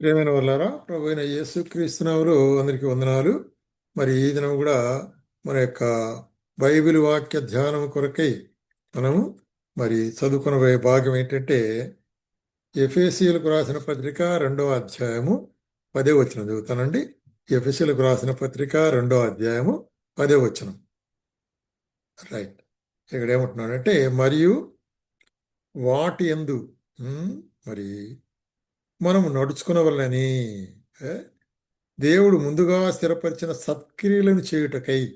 ప్రేమైన వాళ్ళారా ప్రభు అయిన యేసుక్రీస్తునవరు అందరికీ వందనాలు. మరి ఈ దినం కూడా మన యొక్క బైబిల్ వాక్య ధ్యానం కొరకై మనము మరి చదువుకునబోయే భాగం ఏంటంటే ఎఫ్ఎసీలకు రాసిన పత్రిక రెండవ అధ్యాయము పదే వచనం చదువుతానండి. ఎఫ్ఎసీలకు రాసిన పత్రిక రెండవ అధ్యాయము పదే వచనం. రైట్. ఇక్కడ ఏమంటున్నాడంటే మరియు వాటి ఎందు మరి మనం నడుచుకున్నవల్లని దేవుడు ముందుగా స్థిరపరిచిన సత్క్రియలను చేయుటకై.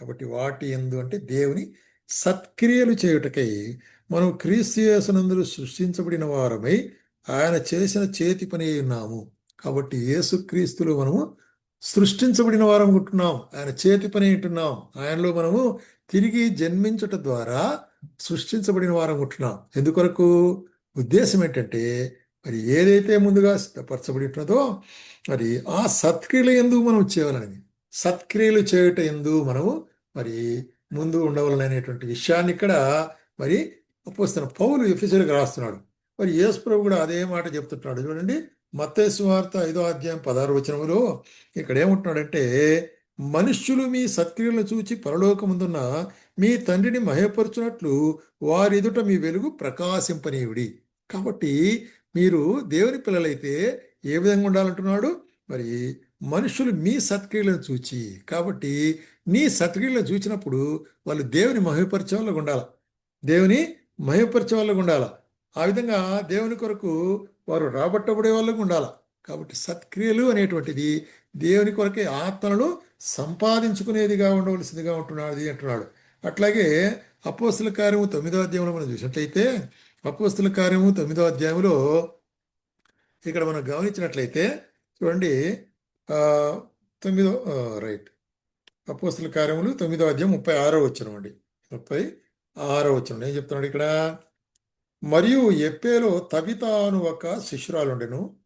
కాబట్టి వాటి ఎందు అంటే దేవుని సత్క్రియలు చేయుటకై మనం క్రీస్తుయేసునందరు సృష్టించబడిన వారమై ఆయన చేసిన చేతి పని ఉన్నాము. కాబట్టి యేసుక్రీస్తులు మనము సృష్టించబడిన వారం ఉంటున్నాం. ఆయన చేతి పని ఉంటున్నాం. ఆయనలో మనము తిరిగి జన్మించుట ద్వారా సృష్టించబడిన వారం ఉంటున్నాం. ఎందుకొరకు? ఉద్దేశం ఏంటంటే మరి ఏదైతే ముందుగా సిద్ధపరచబడి ఉన్నదో మరి ఆ సత్క్రియలు ఎందు మనం చేయాలని సత్క్రియలు చేయట ఎందు మనము మరి ముందు ఉండవలననేటువంటి విషయాన్ని ఇక్కడ మరి అపోస్తున్న పౌలు ఎఫీసీలకు రాస్తున్నాడు. మరి యేసు ప్రభు కూడా అదే మాట చెప్తుంటున్నాడు. చూడండి మత్తయి వార్త ఐదో అధ్యాయం పదహారు వచనములో ఇక్కడ ఏమంటున్నాడంటే మనుష్యులు మీ సత్క్రియలను చూచి పరలోకముందున్న మీ తండ్రిని మహేపరుచున్నట్లు వారి ఎదుట మీ వెలుగు ప్రకాశింపనీయుడి. కాబట్టి మీరు దేవుని పిల్లలైతే ఏ విధంగా ఉండాలంటున్నాడు? మరి మనుషులు మీ సత్క్రియలను చూచి కాబట్టి నీ సత్క్రియలను చూచినప్పుడు వాళ్ళు దేవుని మహిమపరిచే వాళ్ళకు ఉండాలి. దేవుని మహిమపరిచే వాళ్ళకు ఉండాలి. ఆ విధంగా దేవుని కొరకు వారు రాబట్టబడే వాళ్ళకు ఉండాలి. కాబట్టి సత్క్రియలు అనేటువంటిది దేవుని కొరకే ఆత్మలను సంపాదించుకునేదిగా ఉండవలసిందిగా ఉంటున్నది అంటున్నాడు. అట్లాగే అపోస్తుల కార్యము తొమ్మిదో అధ్యాయంలో మనం చూసినట్లయితే అపోస్తుల కార్యము తొమ్మిదో అధ్యాయంలో ఇక్కడ మనం గమనించినట్లయితే చూడండి తొమ్మిదో రైట్. అపోస్తుల కార్యములు తొమ్మిదో అధ్యాయం ముప్పై ఆరో వచ్చిన అండి. ముప్పై ఆరో వచ్చిన ఏం చెప్తున్నాడు ఇక్కడ? మరియు ఎప్పేలో తబిత అను ఒక శిష్యురాలుండెను.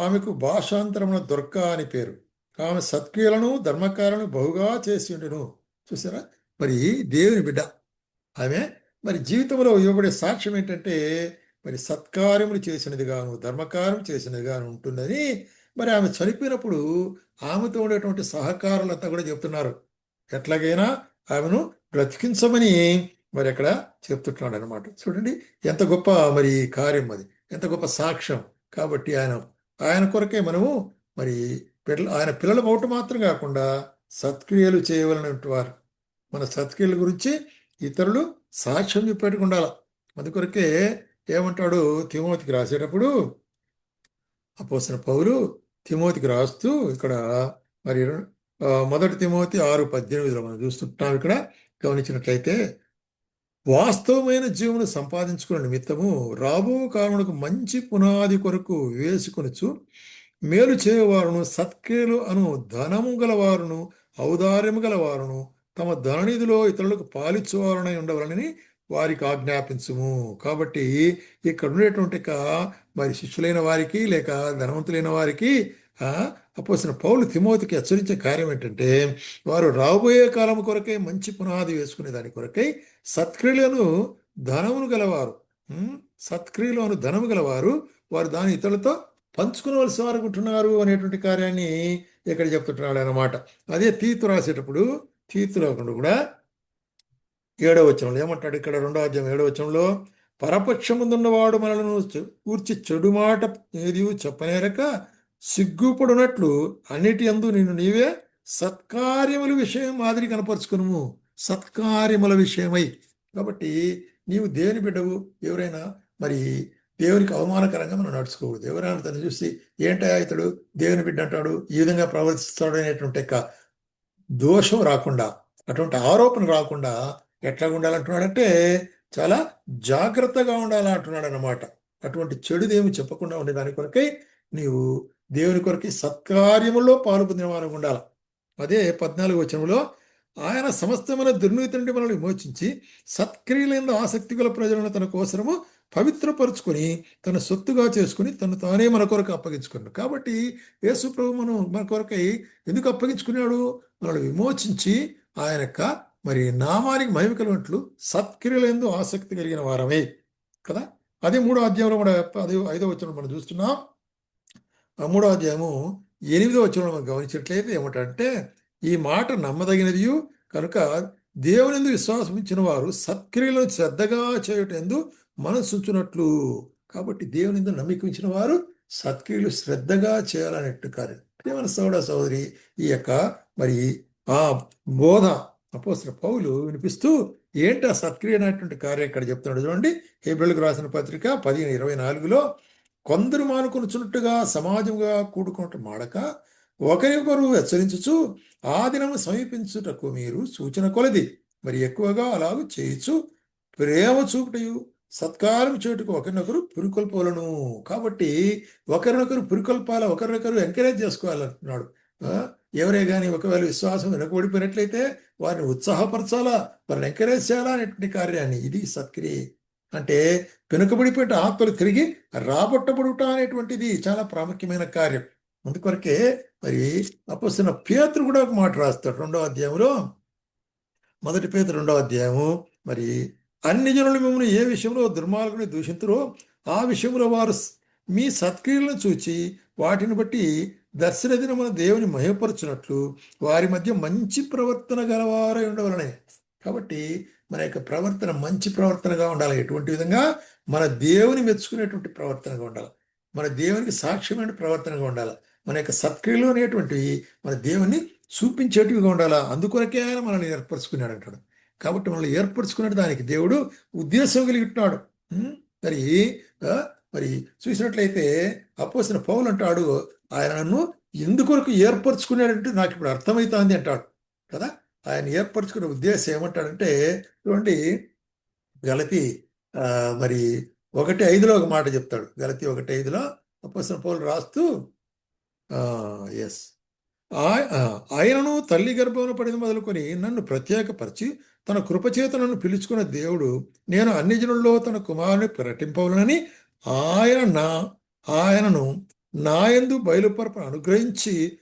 ఆమెకు భాషాంతరమున దొర్క అని పేరు. ఆమె సత్క్రియలను ధర్మకాలను బహుగా చేసి ఉండెను. చూసారా? మరి దేవుని బిడ్డ. ఆమె మరి జీవితంలో ఇవ్వబడే సాక్ష్యం ఏంటంటే మరి సత్కార్యములు చేసినదిగాను ధర్మకార్యం చేసినదిగాను ఉంటుందని మరి ఆమె చనిపోయినప్పుడు ఆమెతో ఉండేటువంటి సహకారులంతా కూడా చెప్తున్నారు. ఎట్లాగైనా ఆమెను బ్రతికించమని మరి అక్కడ చెప్తున్నాడు అనమాట చూడండి ఎంత గొప్ప మరి కార్యం అది. ఎంత గొప్ప సాక్ష్యం. కాబట్టి ఆయన ఆయన కొరకే మనము మరి పిల్ల ఆయన పిల్లల ఒకటి మాత్రం కాకుండా సత్క్రియలు చేయవలనటువంటి వారు. మన సత్క్రియల గురించి ఇతరులు సాక్ష్యం చెప్పేట్టుకు ఉండాలి. అందుకొరకే ఏమంటాడు? తిమోతికి రాసేటప్పుడు అపోసిన పౌలు తిమోతికి రాస్తూ ఇక్కడ మరి మొదటి తిమోతి ఆరు పద్దెనిమిదిలో మనం చూస్తుంటాం ఇక్కడ. గమనించినట్లయితే వాస్తవమైన జీవన సంపాదించుకున్న నిమిత్తము రాబో కాలములకు మంచి పునాది కొరకు వేసుకొనుచు మేలు చేయవారును సత్క్రియలు అను ధనము గలవారును ఔదార్యము గలవారును తమ ధననిధిలో ఇతరులకు పాలిచ్చువారునై ఉండవలనని వారికి ఆజ్ఞాపించుము. కాబట్టి ఇక్కడ ఉండేటువంటి మరి శిష్యులైన వారికి లేక ధనవంతులైన వారికి అపోసిన పౌలు తిమోతికి హెచ్చరించే కార్యం ఏంటంటే వారు రాబోయే కాలం కొరకై మంచి పునాది వేసుకునే దాని కొరకై సత్క్రియలను ధనమును గలవారు ఉమ్, సత్క్రియలను ధనము గలవారు వారు దాని ఇతరులతో పంచుకునవలసి వారు అనేటువంటి కార్యాన్ని ఇక్కడ చెప్తుంటున్నాడు అన్నమాట అదే తీతు రాసేటప్పుడు తీతులో కూడా ఏడవ వచనంలో ఏమంటాడు? ఇక్కడ రెండో అధ్యాయం ఏడవ వచనంలో పరపక్షముందున్నవాడు మనలను కూర్చి చెడు మాట ఏది చెప్పనేరక సిగ్గుపడునట్లు అన్నిటి యందు నిన్ను నీవే సత్కార్యముల విషయం మాదిరి కనపరుచుకును సత్కార్యముల విషయమై. కాబట్టి నీవు దేవుని బిడ్డవు ఎవరైనా మరి దేవునికి అవమానకరంగా మనం నడుచుకోకూడదు. ఎవరైనా తను చూసి ఏంటయ్యా ఇతడు? దేవుని బిడ్డ అంటాడు? ఈ విధంగా ప్రవర్తిస్తాడు అనేటువంటి యొక్క దోషం రాకుండా అటువంటి ఆరోపణ రాకుండా ఎట్లా ఉండాలంటున్నాడంటే చాలా జాగ్రత్తగా ఉండాలంటున్నాడు అనమాట అటువంటి చెడుదేమి చెప్పకుండా ఉండే దాని కొరకై నీవు దేవుని కొరకి సత్కార్యములో పాలు పొందిన వారు ఉండాలి. అదే పద్నాలుగు వచనంలో ఆయన సమస్తమైన దుర్నీతి నుండి మనల్ని విమోచించి సత్క్రియలందు ఆసక్తి గల ప్రజలను తన కోసరము పవిత్రపరుచుకొని తన సొత్తుగా చేసుకుని తను తానే మన కొరకు అప్పగించుకున్నాడు. కాబట్టి యేసు ప్రభు మనం మన కొరకై ఎందుకు అప్పగించుకున్నాడు? మనల్ని విమోచించి ఆయన యొక్క మరి నామానికి మహిమ కలిగినట్లు సత్క్రియలందు ఆసక్తి కలిగిన వారమే. కదా? అదే మూడో అధ్యాయంలో కూడా అదే ఐదో వచ్చిన మనం చూస్తున్నాం. ఆ మూడో అధ్యాయము ఎనిమిదో వచ్చిన మనం గమనించినట్లయితే ఏమిటంటే ఈ మాట నమ్మదగినది కనుక దేవునిందు విశ్వాసం ఇచ్చిన వారు సత్క్రియలను శ్రద్ధగా చేయటందు మనసుంచున్నట్లు కాబట్టి దేవునిందు నమ్మిక ఇచ్చిన వారు సత్క్రియలు శ్రద్ధగా చేయాలనేట్టు కార్యం ప్రేమ సోదర సోదరి ఈ యొక్క మరి ఆ బోధ అపోసిన పౌలు వినిపిస్తూ ఏంటి ఆ సత్క్రియ అనేటువంటి కార్యం ఇక్కడ చెప్తున్నాడు. చూడండి హేబ్రిల్కి రాసిన పత్రిక పదిహేను ఇరవై నాలుగులో కొందరు మానుకొనుచున్నట్టుగా సమాజంగా కూడుకున్నట్టు మాడక ఒకరికొకరు హెచ్చరించుచు ఆ దినం సమీపించుటకు మీరు సూచన కొలది. మరి ఎక్కువగా అలాగూ చేయొచ్చు ప్రేమ చూపుటయు సత్కారం చేటుకు ఒకరినొకరు పురికొల్పోలను కాబట్టి ఒకరినొకరు పురికొల్పాల ఒకరినొకరు ఎంకరేజ్ చేసుకోవాలంటున్నాడు. ఎవరే కానీ ఒకవేళ విశ్వాసం వెనకబడిపోయినట్లయితే వారిని ఉత్సాహపరచాలా? వారిని ఎంకరేజ్ చేయాలా అనేటువంటి కార్యాన్ని? ఇది సత్క్రియ. అంటే వెనుకబడిపోయిన ఆత్మలు తిరిగి రాబట్టబడుట అనేటువంటిది చాలా ప్రాముఖ్యమైన కార్యం. అందుకొరకే మరి అప్పసిన పేతురు కూడా ఒక మాట రాస్తాడు రెండవ అధ్యాయంలో. మొదటి పేద రెండవ అధ్యాయము. మరి అన్ని జనులు మిమ్మల్ని ఏ విషయంలో దుర్మార్గుని దూషించరో ఆ విషయంలో వారు మీ సత్క్రియలను చూచి వాటిని బట్టి దర్శన దినమున దేవుని మహిమపరచునట్లు వారి మధ్య మంచి ప్రవర్తన గలవారై ఉండవలనే. కాబట్టి మన యొక్క ప్రవర్తన మంచి ప్రవర్తనగా ఉండాలి. ఎటువంటి విధంగా? మన దేవుని మెచ్చుకునేటువంటి ప్రవర్తనగా ఉండాలి. మన దేవునికి సాక్ష్యమైన ప్రవర్తనగా ఉండాలి. మన యొక్క సత్క్రియలు అనేటువంటివి మన దేవుని చూపించేటివిగా ఉండాలా. అందుకొరకే ఆయన మనల్ని ఏర్పరచుకున్నాడు అంటాడు. కాబట్టి మనల్ని ఏర్పరచుకునే దానికి దేవుడు ఉద్దేశం కలిగి ఉంటున్నాడు మరి మరి చూసినట్లయితే అపోసిన పౌలు అంటాడు ఆయన నన్ను ఎందుకొరకు ఏర్పరచుకున్నాడంటే నాకు ఇప్పుడు అర్థమవుతోంది అంటాడు కదా? ఆయన ఏర్పరచుకునే ఉద్దేశం ఏమంటాడంటే చూడండి గలతి మరి ఒకటి ఐదులో ఒక మాట చెప్తాడు. గలతి ఒకటి ఐదులో అప్పసిన పౌలు రాస్తూ ఎస్ ఆయనను తల్లి గర్భంలో పడిన మొదలుకొని నన్ను ప్రత్యేకపరిచి తన కృపచేత నన్ను పిలుచుకున్న దేవుడు నేను అన్ని జనుల్లో తన కుమారుని ప్రకటింపవలనని ఆయన నా ఆయనను నాయందు బయలుపరప అనుగ్రహించి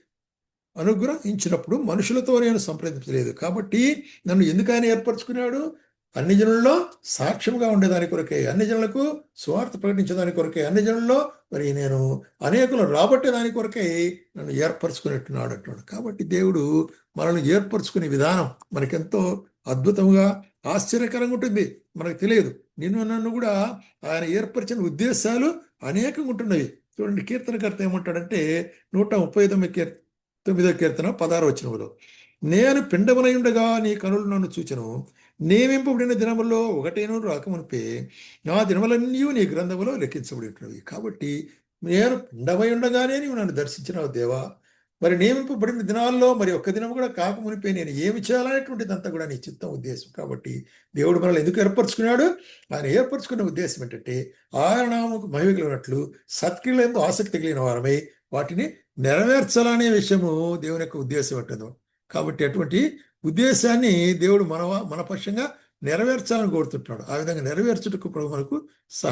అనుగ్రహించినప్పుడు మనుషులతో నేను సంప్రదించలేదు కాబట్టి నన్ను ఎందుకు ఆయన ఏర్పరచుకున్నాడు? అన్ని జనుల్లో సాక్ష్యంగా ఉండేదాని కొరకే అన్ని జనులకు స్వార్థ ప్రకటించేదాని కొరకే అన్ని జనుల్లో మరి నేను అనేకులు రాబట్టేదాని కొరకే నన్ను ఏర్పరచుకునేట్టున్నాడు అంటున్నాడు. కాబట్టి దేవుడు మనల్ని ఏర్పరచుకునే విధానం మనకెంతో అద్భుతంగా ఆశ్చర్యకరంగా ఉంటుంది. మనకు తెలియదు. నిన్ను నన్ను కూడా ఆయన ఏర్పరిచిన ఉద్దేశాలు అనేకంగా ఉంటున్నవి. చూడండి కీర్తనకర్త ఏమంటాడంటే నూట ముప్పై తొమ్మిది కీర్ తొమ్మిదో కీర్తన పదహారు వచ్చినములో నేను పిండమునై నీ కనులు నన్ను చూచను. నియమింపబడిన దినములో ఒకటేనూ రాకమునిపే నా దినములన్నీ నీ గ్రంథములో లెక్కించబడి కాబట్టి నేను పిండమై ఉండగానే నీవు నన్ను దర్శించినావు దేవా. మరి నియమింపబడిన దినాల్లో మరి ఒక్క దినం కూడా కాకమునిపోయి నేను ఏమి చేయాలనేటువంటిదంతా కూడా నీ చిత్తం ఉద్దేశం. కాబట్టి దేవుడు మనల్ని ఎందుకు ఏర్పరచుకున్నాడు? ఆయన ఏర్పరచుకున్న ఉద్దేశం ఏంటంటే ఆయన నామకు మహిమగిలినట్లు సత్క్రియలు ఆసక్తి కలిగిన వారమై వాటిని నెరవేర్చాలనే విషయము దేవుని యొక్క ఉద్దేశం ఉంటుంది కాబట్టి అటువంటి ఉద్దేశాన్ని దేవుడు మన మన పక్షంగా నెరవేర్చాలని కోరుతుంటున్నాడు. ఆ విధంగా నెరవేర్చుటకు ప్రభు మనకు